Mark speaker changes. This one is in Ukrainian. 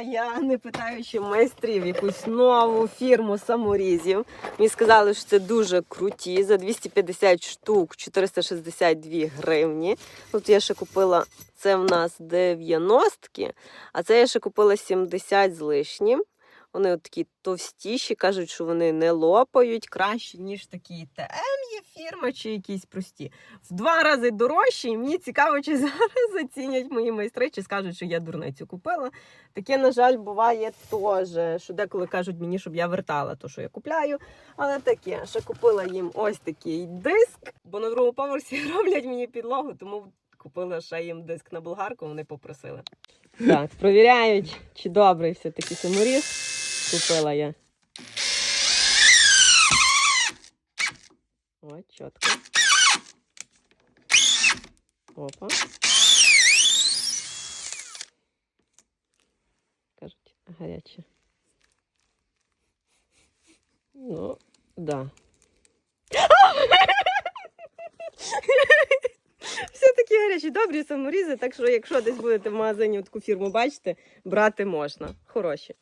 Speaker 1: Я, не питаючи майстрів, якусь нову фірму саморізів. Мені сказали, що це дуже круті. За 250 штук 462 гривні. Тут я ще купила це в нас 90-ки, а це я ще купила 70 з лишнім. Вони от такі товстіші, кажуть, що вони не лопають краще, ніж такі ТМ фірма чи якісь прості. В два рази дорожчі, і мені цікаво, чи зараз зацінять мої майстри, чи скажуть, що я дурницю купила. Таке, на жаль, буває теж, що деколи кажуть мені, щоб я вертала те, що я купляю. Але таке, ще купила їм ось такий диск, бо на другому поверсі роблять мені підлогу, тому купила ще їм диск на болгарку, вони попросили. Так, провіряють, чи добрий все-таки саморіз. Купила я. О, чітко. Опа. Кажуть, гаряче. Ну, да. Все-таки гарячі, добрі саморізи, так що якщо десь будете в магазині таку фірму бачите, брати можна. Хороші.